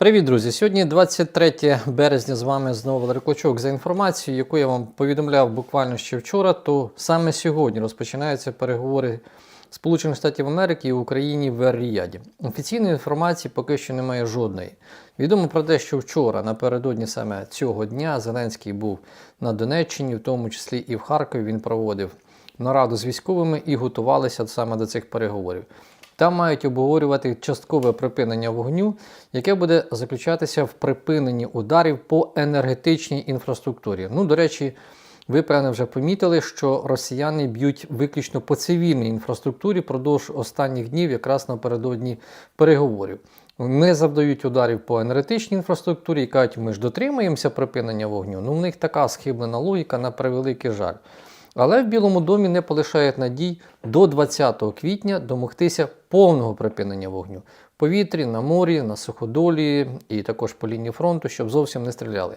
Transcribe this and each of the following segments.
Привіт, друзі! Сьогодні 23 березня з вами знову Валерій Клочок. За інформацією, яку я вам повідомляв буквально ще вчора, то саме сьогодні розпочинаються переговори Сполучених Штатів Америки і Україні в Ер-Ріяді. Офіційної інформації поки що немає жодної. Відомо про те, що вчора, напередодні саме цього дня, Зеленський був на Донеччині, в тому числі і в Харкові. Він проводив нараду з військовими і готувалися саме до цих переговорів. Там мають обговорювати часткове припинення вогню, яке буде заключатися в припиненні ударів по енергетичній інфраструктурі. Ну, до речі, ви певне вже помітили, що росіяни б'ють виключно по цивільній інфраструктурі продовж останніх днів, якраз напередодні переговорів. Не завдають ударів по енергетичній інфраструктурі і кажуть, ми ж дотримуємося припинення вогню. Ну, в них така схиблена логіка на превеликий жаль. Але в Білому домі не полишають надій до 20 квітня домогтися повного припинення вогню в повітрі, на морі, на суходолі і також по лінії фронту, щоб зовсім не стріляли.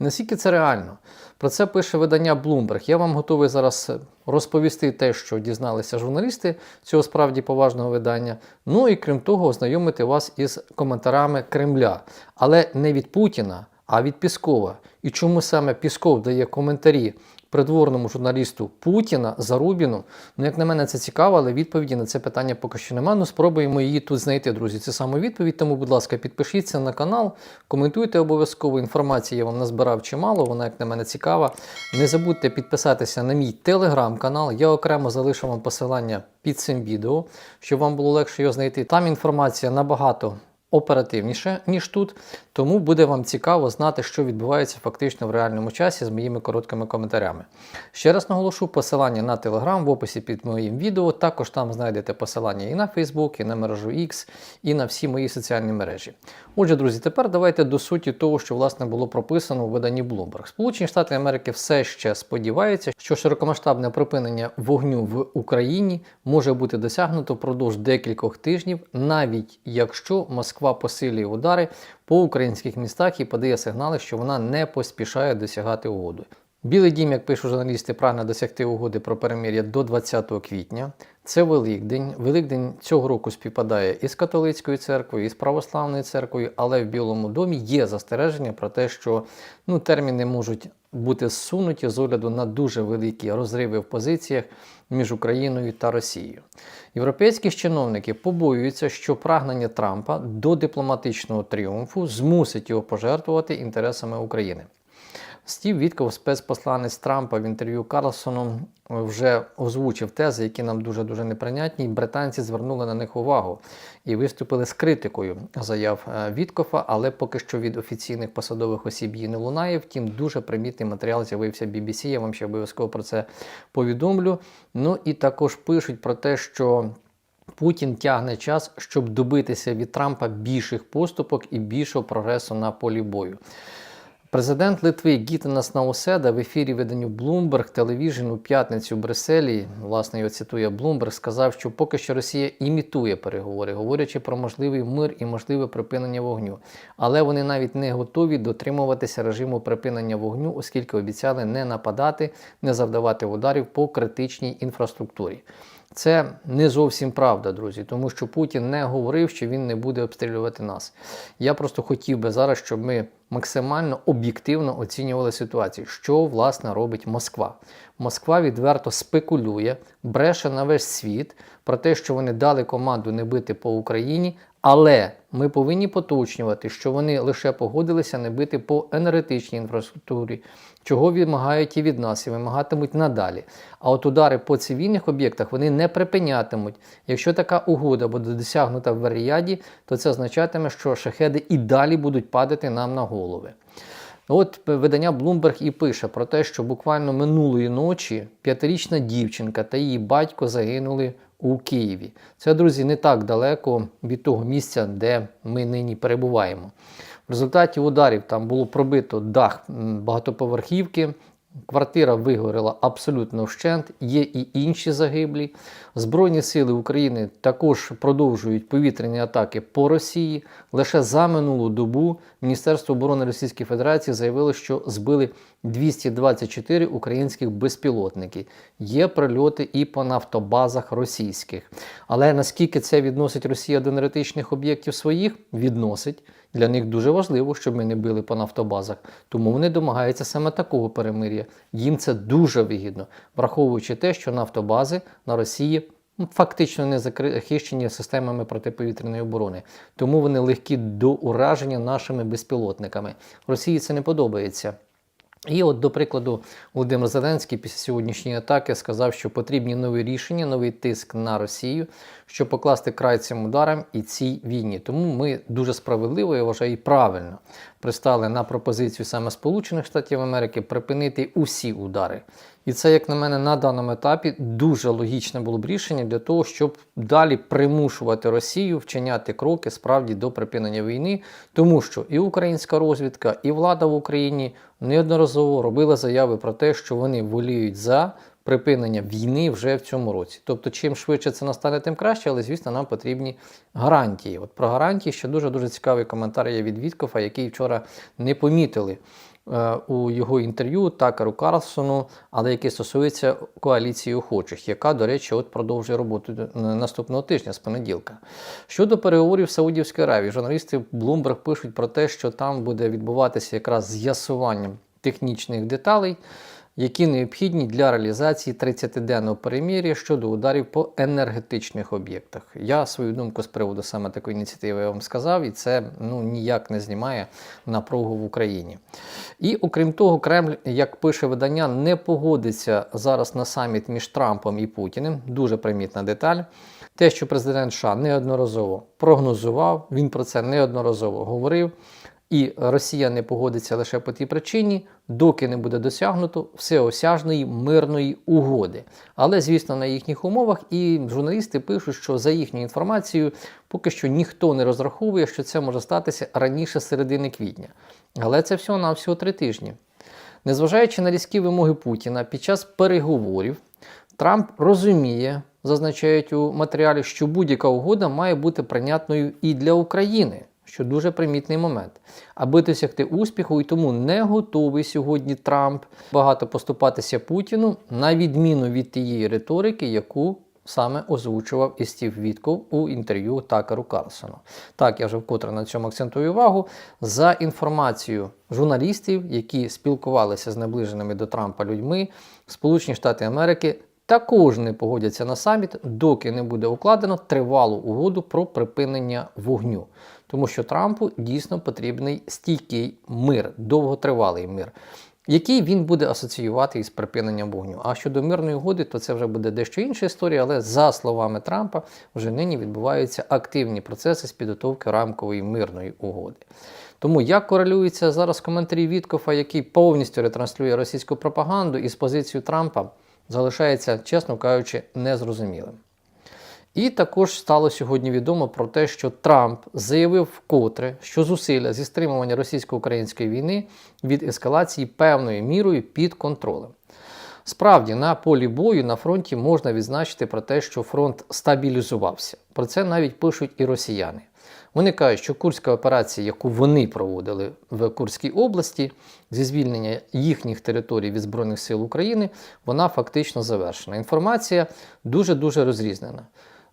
Наскільки це реально? Про це пише видання Bloomberg. Я вам готовий зараз розповісти те, що дізналися журналісти цього справді поважного видання. Ну і крім того, ознайомити вас із коментарами Кремля, але не від Путіна, а від Піскова. І чому саме Пісков дає коментарі придворному журналісту Путіна Зарубіну. Ну, як на мене, це цікаво, але відповіді на це питання поки що немає. Ну, спробуємо її тут знайти, друзі. Це саме відповідь. Тому, будь ласка, підпишіться на канал, коментуйте обов'язково. Інформації я вам назбирав чимало, вона, як на мене, цікава. Не забудьте підписатися на мій телеграм-канал. Я окремо залишу вам посилання під цим відео, щоб вам було легше його знайти. Там інформація набагато оперативніше, ніж тут, тому буде вам цікаво знати, що відбувається фактично в реальному часі з моїми короткими коментарями. Ще раз наголошу посилання на Telegram в описі під моїм відео. Також там знайдете посилання і на Facebook, і на мережу X, і на всі мої соціальні мережі. Отже, друзі, тепер давайте до суті того, що власне було прописано у виданні Bloomberg. Сполучені Штати Америки все ще сподіваються, що широкомасштабне припинення вогню в Україні може бути досягнуто впродовж декількох тижнів, навіть якщо Москва посилює удари по українських містах і подає сигнали, що вона не поспішає досягати угоди. Білий дім, як пишуть журналісти, прагне досягти угоди про перемир'я до 20 квітня. Це Великдень. Великдень цього року співпадає із католицькою церквою, і з православною церквою, але в Білому домі є застереження про те, що ну, терміни можуть бути зсунуті з огляду на дуже великі розриви в позиціях між Україною та Росією. Європейські чиновники побоюються, що прагнення Трампа до дипломатичного тріумфу змусить його пожертвувати інтересами України. Стів Вітков, спецпосланець Трампа в інтерв'ю Карлсону, вже озвучив тези, які нам дуже дуже неприйнятні. Британці звернули на них увагу і виступили з критикою заяв е, Віткофа, але поки що від офіційних посадових осіб її не лунає. Втім, дуже примітний матеріал з'явився BBC, Я вам ще обов'язково про це повідомлю. Ну і також пишуть про те, що. Путін тягне час, щоб добитися від Трампа більших поступок і більшого прогресу на полі бою. Президент Литви Гітенас Науседа в ефірі виданню Bloomberg Television у п'ятницю в Брюсселі, власне, його цитує Bloomberg, сказав, що поки що Росія імітує переговори, говорячи про можливий мир і можливе припинення вогню. Але вони навіть не готові дотримуватися режиму припинення вогню, оскільки обіцяли не нападати, не завдавати ударів по критичній інфраструктурі. Це не зовсім правда, друзі, тому що Путін не говорив, що він не буде обстрілювати нас. Я просто хотів би зараз, щоб ми максимально об'єктивно оцінювали ситуацію, що власне робить Москва. Москва відверто спекулює, бреше на весь світ про те, що вони дали команду не бити по Україні, але ми повинні поточнювати, що вони лише погодилися не бити по енергетичній інфраструктурі, чого вимагають і від нас, і вимагатимуть надалі. А от удари по цивільних об'єктах вони не припинятимуть. Якщо така угода буде досягнута в Варіаді, то це означатиме, що шахеди і далі будуть падати нам на голови. От видання Bloomberg і пише про те, що буквально минулої ночі п'ятирічна дівчинка та її батько загинули у Києві. Це, друзі, не так далеко від того місця, де ми нині перебуваємо. В результаті ударів там було пробито дах багатоповерхівки. Квартира вигоріла абсолютно вщент, є і інші загиблі. Збройні сили України також продовжують повітряні атаки по Росії. Лише за минулу добу Міністерство оборони Російської Федерації заявило, що збили 224 українських безпілотники. Є прильоти і по нафтобазах російських. Але наскільки це відносить Росія до енергетичних об'єктів своїх, відносить. Для них дуже важливо, щоб ми не били по нафтобазах. Тому вони домагаються саме такого перемир'я. Їм це дуже вигідно, враховуючи те, що нафтобази на Росії ну, фактично не захищені системами протиповітряної оборони. Тому вони легкі до ураження нашими безпілотниками. Росії це не подобається. І от, до прикладу, Володимир Зеленський після сьогоднішньої атаки сказав, що потрібні нові рішення, новий тиск на Росію, щоб покласти край цим ударам і цій війні. Тому ми дуже справедливо, я вважаю, і правильно пристали на пропозицію саме Сполучених Штатів Америки припинити усі удари. І це, як на мене, на даному етапі дуже логічне було б рішення для того, щоб далі примушувати Росію вчиняти кроки справді до припинення війни, тому що і українська розвідка, і влада в Україні неодноразово робила заяви про те, що вони воліють за припинення війни вже в цьому році. Тобто, чим швидше це настане, тим краще, але звісно, нам потрібні гарантії. От про гарантії ще дуже дуже цікавий коментар є від Віткофа, який вчора не помітили. Е, У його інтерв'ю Такеру Карлсону, але який стосується коаліції охочих, яка, до речі, от продовжує роботу е, наступного тижня з понеділка. Щодо переговорів в Саудівській Аравії, журналісти Bloomberg пишуть про те, що там буде відбуватися якраз з'ясування технічних деталей, які необхідні для реалізації 30-денного перемір'я щодо ударів по енергетичних об'єктах. Я свою думку з приводу саме такої ініціативи вам сказав, і це ну, ніяк не знімає напругу в Україні. І окрім того, Кремль, як пише видання, не погодиться зараз на саміт між Трампом і Путіним. Дуже примітна деталь. Те, що президент США неодноразово прогнозував, він про це неодноразово говорив. І Росія не погодиться лише по тій причині, доки не буде досягнуто всеосяжної мирної угоди. Але, звісно, на їхніх умовах і журналісти пишуть, що за їхньою інформацією поки що ніхто не розраховує, що це може статися раніше середини квітня. Але це всього на всього три тижні. Незважаючи на різкі вимоги Путіна під час переговорів, Трамп розуміє, зазначають у матеріалі, що будь-яка угода має бути прийнятною і для України що дуже примітний момент. Аби досягти успіху, і тому не готовий сьогодні Трамп багато поступатися Путіну, на відміну від тієї риторики, яку саме озвучував і Стів Вітков у інтерв'ю Такеру Карлсону. Так, я вже вкотре на цьому акцентую увагу. За інформацією журналістів, які спілкувалися з наближеними до Трампа людьми, Сполучені Штати Америки. Також не погодяться на саміт, доки не буде укладено тривалу угоду про припинення вогню. Тому що Трампу дійсно потрібний стійкий мир, довготривалий мир, який він буде асоціювати із припиненням вогню. А щодо мирної угоди, то це вже буде дещо інша історія, але за словами Трампа, вже нині відбуваються активні процеси з підготовки рамкової мирної угоди. Тому як корелюється зараз коментарі Віткофа, який повністю ретранслює російську пропаганду із позицією Трампа, залишається, чесно кажучи, незрозумілим. І також стало сьогодні відомо про те, що Трамп заявив вкотре, що зусилля зі стримування російсько-української війни від ескалації певною мірою під контролем. Справді, на полі бою на фронті можна відзначити про те, що фронт стабілізувався. Про це навіть пишуть і росіяни. Вони кажуть, що Курська операція, яку вони проводили в Курській області, зі звільнення їхніх територій від Збройних сил України, вона фактично завершена. Інформація дуже-дуже розрізнена.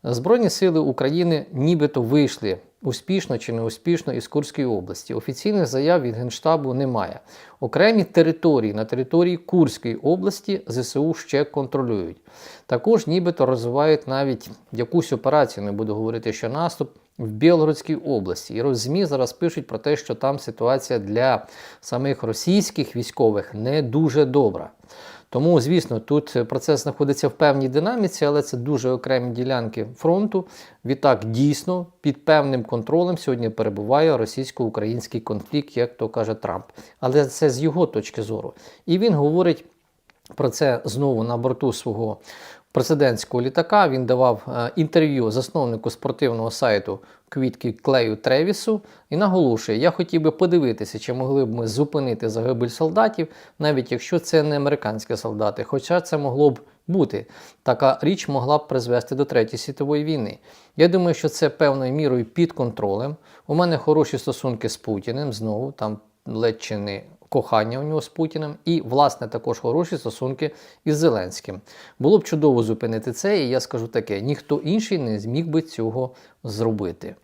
Збройні сили України нібито вийшли успішно чи неуспішно із Курської області. Офіційних заяв від Генштабу немає. Окремі території на території Курської області ЗСУ ще контролюють. Також нібито розвивають навіть якусь операцію, не буду говорити, що наступ. В Білгородській області і ЗМІ зараз пишуть про те, що там ситуація для самих російських військових не дуже добра. Тому, звісно, тут процес знаходиться в певній динаміці, але це дуже окремі ділянки фронту. Відтак, дійсно, під певним контролем сьогодні перебуває російсько-український конфлікт, як то каже Трамп. Але це з його точки зору. І він говорить про це знову на борту свого президентського літака. Він давав е, інтерв'ю засновнику спортивного сайту квітки Клею Тревісу і наголошує: я хотів би подивитися, чи могли б ми зупинити загибель солдатів, навіть якщо це не американські солдати. Хоча це могло б бути. Така річ могла б призвести до Третьої світової війни. Я думаю, що це певною мірою під контролем. У мене хороші стосунки з Путіним, знову там ледь чи не кохання у нього з Путіним, і, власне, також хороші стосунки із Зеленським. Було б чудово зупинити це, і я скажу таке: ніхто інший не зміг би цього зробити.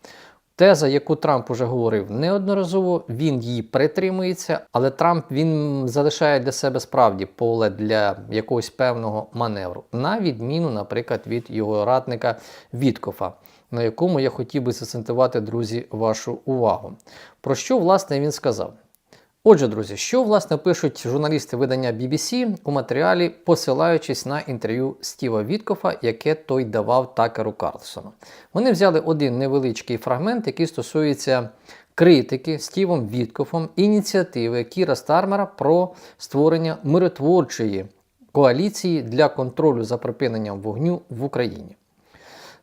Теза, яку Трамп уже говорив неодноразово, він її притримується, але Трамп він залишає для себе справді поле для якогось певного маневру, на відміну, наприклад, від його радника Віткофа, на якому я хотів би засентувати, друзі, вашу увагу. Про що власне він сказав? Отже, друзі, що власне пишуть журналісти видання BBC у матеріалі, посилаючись на інтерв'ю Стіва Віткофа, яке той давав Такеру Карлсону. Вони взяли один невеличкий фрагмент, який стосується критики Стівом Віткофом ініціативи Кіра Стармера про створення миротворчої коаліції для контролю за припиненням вогню в Україні.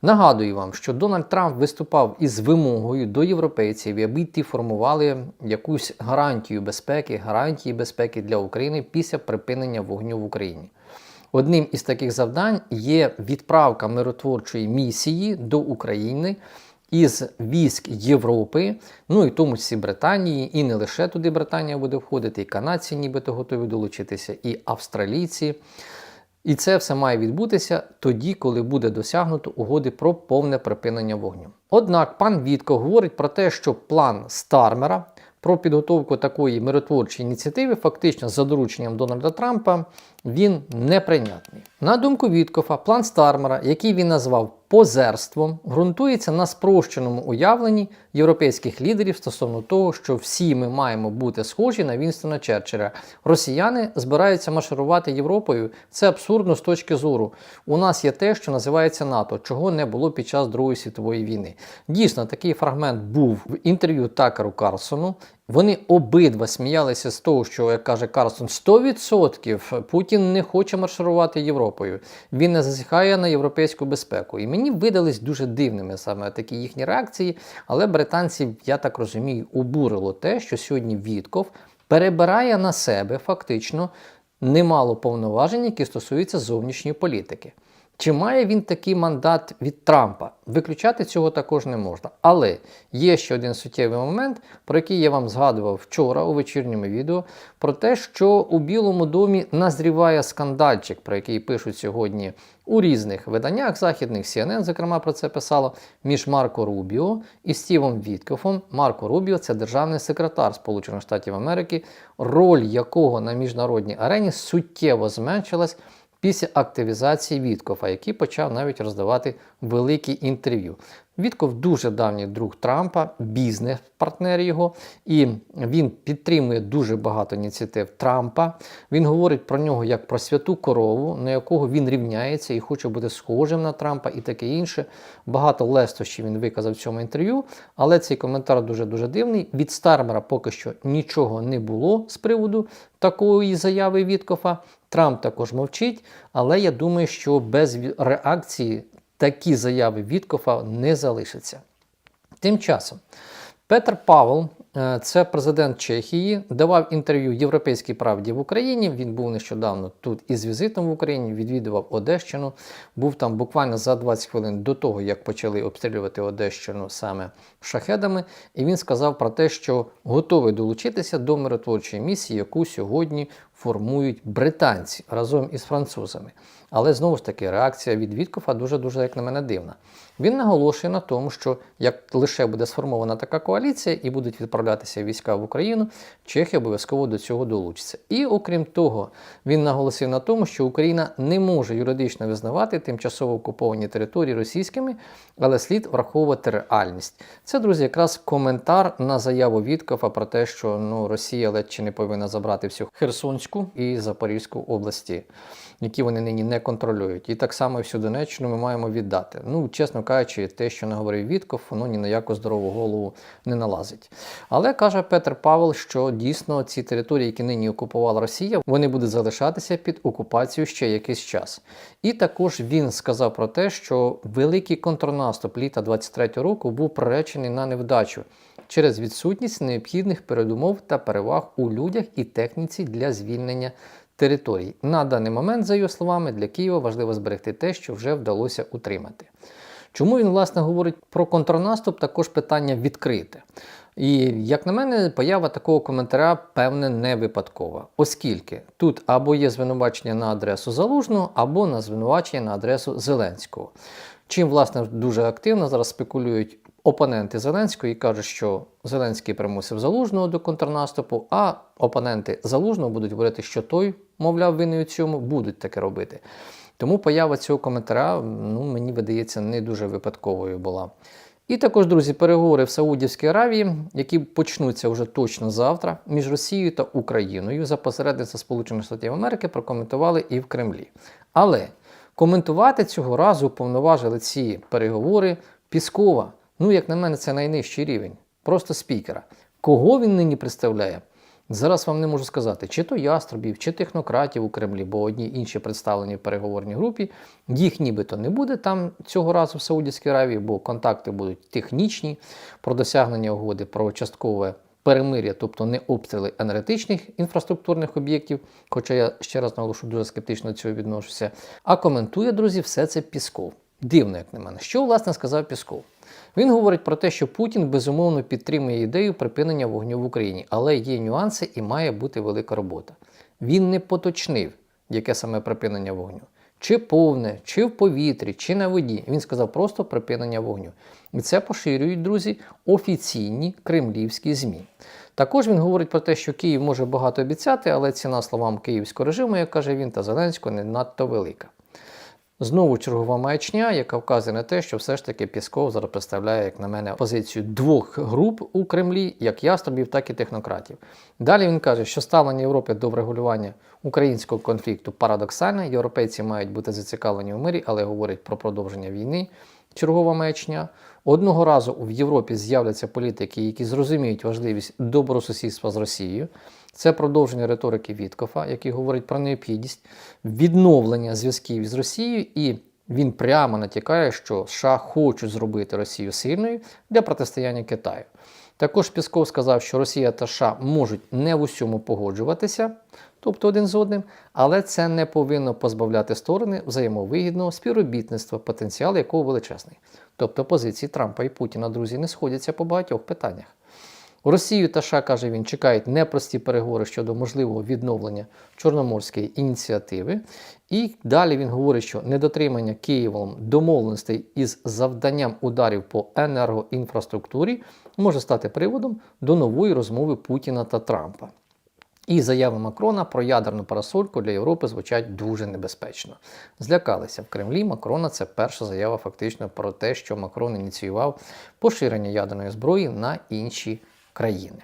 Нагадую вам, що Дональд Трамп виступав із вимогою до європейців, аби ті формували якусь гарантію безпеки, гарантії безпеки для України після припинення вогню в Україні. Одним із таких завдань є відправка миротворчої місії до України із військ Європи, ну і тому числі Британії, і не лише туди Британія буде входити, і канадці нібито готові долучитися, і австралійці. І це все має відбутися тоді, коли буде досягнуто угоди про повне припинення вогню. Однак пан Вітко говорить про те, що план Стармера про підготовку такої миротворчої ініціативи, фактично за дорученням Дональда Трампа, він неприйнятний. На думку Віткофа, план Стармера, який він назвав позерством, ґрунтується на спрощеному уявленні європейських лідерів стосовно того, що всі ми маємо бути схожі на Вінстона Черчилля. Росіяни збираються марширувати Європою. Це абсурдно з точки зору. У нас є те, що називається НАТО, чого не було під час Другої світової війни. Дійсно, такий фрагмент був в інтерв'ю Такеру Карлсону. Вони обидва сміялися з того, що, як каже Карлсон, 100% Путін не хоче марширувати Європою. Він не зазіхає на європейську безпеку. І мені видались дуже дивними саме такі їхні реакції. Але британців, я так розумію, обурило те, що сьогодні Вітков перебирає на себе фактично немало повноважень, які стосуються зовнішньої політики. Чи має він такий мандат від Трампа? Виключати цього також не можна. Але є ще один суттєвий момент, про який я вам згадував вчора у вечірньому відео, про те, що у Білому домі назріває скандальчик, про який пишуть сьогодні у різних виданнях західних, CNN, зокрема, про це писало, між Марко Рубіо і Стівом Віткофом. Марко Рубіо це державний секретар Сполучених Штатів Америки, роль якого на міжнародній арені суттєво зменшилась після активізації Віткофа, який почав навіть роздавати великі інтерв'ю. Вітков дуже давній друг Трампа, бізнес-партнер його, і він підтримує дуже багато ініціатив Трампа. Він говорить про нього як про святу корову, на якого він рівняється і хоче бути схожим на Трампа і таке інше. Багато лестощів він виказав в цьому інтерв'ю, але цей коментар дуже-дуже дивний. Від Стармера поки що нічого не було з приводу такої заяви Віткофа. Трамп також мовчить, але я думаю, що без реакції такі заяви Віткофа не залишаться. Тим часом Петр Павел, е, це президент Чехії, давав інтерв'ю Європейській правді в Україні. Він був нещодавно тут із візитом в Україні, відвідував Одещину. Був там буквально за 20 хвилин до того, як почали обстрілювати Одещину саме шахедами. І він сказав про те, що готовий долучитися до миротворчої місії, яку сьогодні формують британці разом із французами. Але знову ж таки, реакція від Віткофа дуже-дуже, як на мене, дивна. Він наголошує на тому, що як лише буде сформована така коаліція і будуть відправлятися війська в Україну, Чехія обов'язково до цього долучиться. І окрім того, він наголосив на тому, що Україна не може юридично визнавати тимчасово окуповані території російськими, але слід враховувати реальність. Це, друзі, якраз коментар на заяву Віткофа про те, що ну, Росія ледь чи не повинна забрати всю Херсонську і Запорізьку області, які вони нині не контролюють. І так само і всю Донеччину ми маємо віддати. Ну, чесно кажучи, те, що наговорив Вітков, воно ні на яку здорову голову не налазить. Але каже Петр Павел, що дійсно ці території, які нині окупувала Росія, вони будуть залишатися під окупацією ще якийсь час. І також він сказав про те, що великий контрнаступ літа 23 року був приречений на невдачу. Через відсутність необхідних передумов та переваг у людях і техніці для звільнення територій. На даний момент, за його словами, для Києва важливо зберегти те, що вже вдалося утримати. Чому він, власне, говорить про контрнаступ, також питання відкрите. І, як на мене, поява такого коментаря, певне, не випадкова, оскільки тут або є звинувачення на адресу Залужного, або на звинувачення на адресу Зеленського. Чим, власне, дуже активно зараз спекулюють опоненти Зеленського і кажуть, що Зеленський примусив Залужного до контрнаступу, а опоненти Залужного будуть говорити, що той, мовляв, винний у цьому, будуть таке робити. Тому поява цього коментаря, ну, мені видається, не дуже випадковою була. І також, друзі, переговори в Саудівській Аравії, які почнуться вже точно завтра між Росією та Україною за посередництва Сполучених Штатів Америки прокоментували і в Кремлі. Але коментувати цього разу уповноважили ці переговори Піскова. Ну, як на мене, це найнижчий рівень. Просто спікера. Кого він нині представляє? Зараз вам не можу сказати, чи то яструбів, чи технократів у Кремлі, бо одні інші представлені в переговорній групі. Їх нібито не буде там цього разу в Саудівській Аравії, бо контакти будуть технічні про досягнення угоди про часткове перемир'я, тобто не обстріли енергетичних інфраструктурних об'єктів. Хоча я ще раз наголошу, дуже скептично до цього відношуся. А коментує, друзі, все це Пісков. Дивно, як на мене. Що, власне, сказав Пісков? Він говорить про те, що Путін безумовно підтримує ідею припинення вогню в Україні, але є нюанси і має бути велика робота. Він не поточнив, яке саме припинення вогню. Чи повне, чи в повітрі, чи на воді. Він сказав просто припинення вогню. І це поширюють, друзі, офіційні кремлівські ЗМІ. Також він говорить про те, що Київ може багато обіцяти, але ціна словам київського режиму, як каже він, та Зеленського, не надто велика. Знову чергова маячня, яка вказує на те, що все ж таки Пісков зараз представляє, як на мене, позицію двох груп у Кремлі, як яструбів, так і технократів. Далі він каже, що ставлення Європи до врегулювання українського конфлікту парадоксальне. Європейці мають бути зацікавлені в мирі, але говорять про продовження війни. Чергова маячня. Одного разу в Європі з'являться політики, які зрозуміють важливість добросусідства з Росією. Це продовження риторики Віткофа, який говорить про необхідність відновлення зв'язків з Росією, і він прямо натякає, що США хочуть зробити Росію сильною для протистояння Китаю. Також Пісков сказав, що Росія та США можуть не в усьому погоджуватися, тобто один з одним, але це не повинно позбавляти сторони взаємовигідного співробітництва, потенціал якого величезний. Тобто позиції Трампа і Путіна, друзі, не сходяться по багатьох питаннях. Росію та США, каже він, чекають непрості переговори щодо можливого відновлення Чорноморської ініціативи. І далі він говорить, що недотримання Києвом домовленостей із завданням ударів по енергоінфраструктурі може стати приводом до нової розмови Путіна та Трампа. І заяви Макрона про ядерну парасольку для Європи звучать дуже небезпечно. Злякалися в Кремлі. Макрона це перша заява фактично про те, що Макрон ініціював поширення ядерної зброї на інші країни.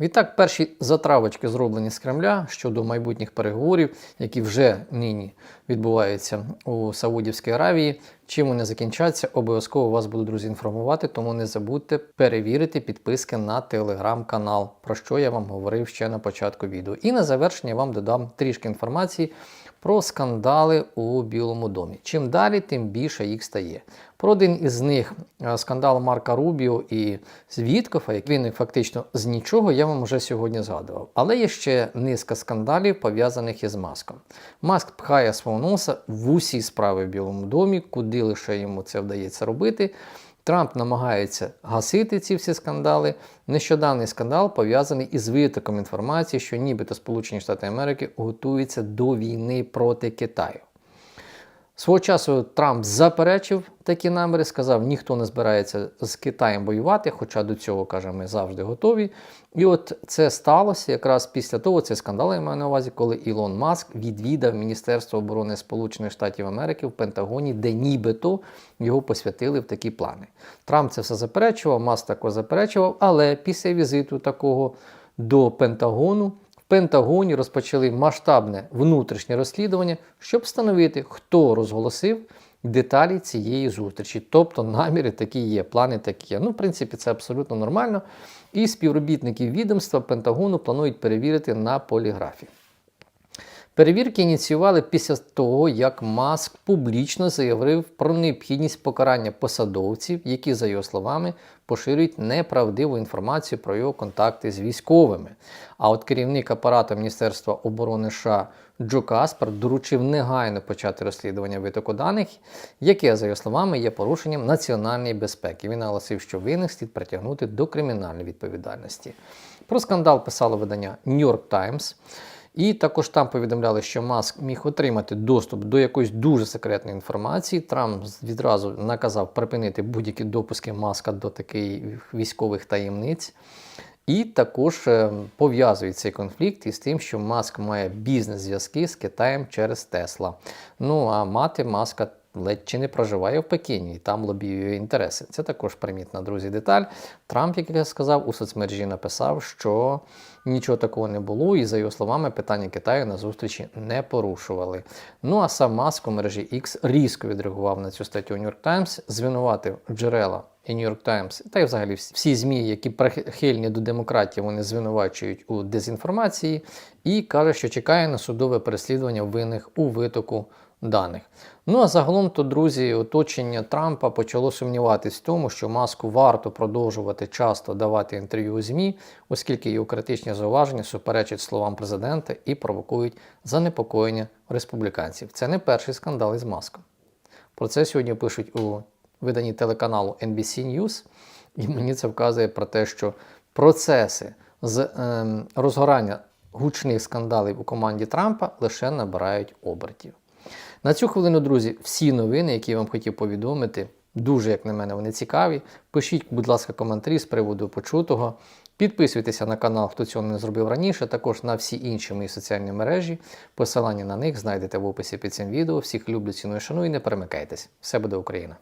Відтак, перші затравочки зроблені з Кремля щодо майбутніх переговорів, які вже нині відбуваються у Саудівській Аравії. Чим вони закінчаться, обов'язково вас буду, друзі, інформувати, тому не забудьте перевірити підписки на телеграм-канал, про що я вам говорив ще на початку відео. І на завершення вам додам трішки інформації про скандали у Білому домі. Чим далі, тим більше їх стає. Про один із них е, скандал Марка Рубіо і Звідкофа, як він фактично з нічого, я вам вже сьогодні згадував. Але є ще низка скандалів, пов'язаних із маском. Маск пхає свого носа в усі справи в Білому домі, куди лише йому це вдається робити. Трамп намагається гасити ці всі скандали. Нещодавний скандал пов'язаний із витоком інформації, що нібито Сполучені Штати Америки готуються до війни проти Китаю. Свого часу Трамп заперечив такі наміри, сказав, ніхто не збирається з Китаєм воювати, хоча до цього, каже, ми завжди готові. І от це сталося якраз після того, цей скандал я маю на увазі, коли Ілон Маск відвідав Міністерство оборони Сполучених Штатів Америки в Пентагоні, де нібито його посвятили в такі плани. Трамп це все заперечував, Маск також заперечував, але після візиту такого до Пентагону. Пентагоні розпочали масштабне внутрішнє розслідування, щоб встановити, хто розголосив деталі цієї зустрічі. Тобто наміри такі є, плани такі є. Ну, в принципі, це абсолютно нормально. І співробітники відомства Пентагону планують перевірити на поліграфі. Перевірки ініціювали після того, як Маск публічно заявив про необхідність покарання посадовців, які, за його словами, поширюють неправдиву інформацію про його контакти з військовими. А от керівник апарату Міністерства оборони США Джо Каспер доручив негайно почати розслідування витоку даних, яке, за його словами, є порушенням національної безпеки. Він наголосив, що винних слід притягнути до кримінальної відповідальності. Про скандал писало видання New York Times. І також там повідомляли, що Маск міг отримати доступ до якоїсь дуже секретної інформації. Трамп відразу наказав припинити будь-які допуски Маска до таких військових таємниць. І також е, пов'язують цей конфлікт із тим, що Маск має бізнес-зв'язки з Китаєм через Тесла. Ну а мати Маска ледь чи не проживає в Пекіні і там лобіює інтереси. Це також примітна, друзі, деталь. Трамп, як я сказав, у соцмережі написав, що нічого такого не було, і за його словами, питання Китаю на зустрічі не порушували. Ну а сам Маск у мережі X різко відреагував на цю статтю New York Times, звинуватив джерела і New York Times, та й взагалі всі, ЗМІ, які прихильні до демократії, вони звинувачують у дезінформації, і каже, що чекає на судове переслідування винних у витоку даних. Ну а загалом, то, друзі, оточення Трампа почало сумніватись в тому, що маску варто продовжувати часто давати інтерв'ю у ЗМІ, оскільки його критичні зауваження суперечать словам президента і провокують занепокоєння республіканців. Це не перший скандал із маском. Про це сьогодні пишуть у виданні телеканалу NBC News, і мені це вказує про те, що процеси з ем, розгорання гучних скандалів у команді Трампа лише набирають обертів. На цю хвилину, друзі, всі новини, які я вам хотів повідомити, дуже, як на мене, вони цікаві. Пишіть, будь ласка, коментарі з приводу почутого. Підписуйтеся на канал, хто цього не зробив раніше, також на всі інші мої соціальні мережі. Посилання на них знайдете в описі під цим відео. Всіх люблю, ціную, шаную і не перемикайтесь. Все буде Україна!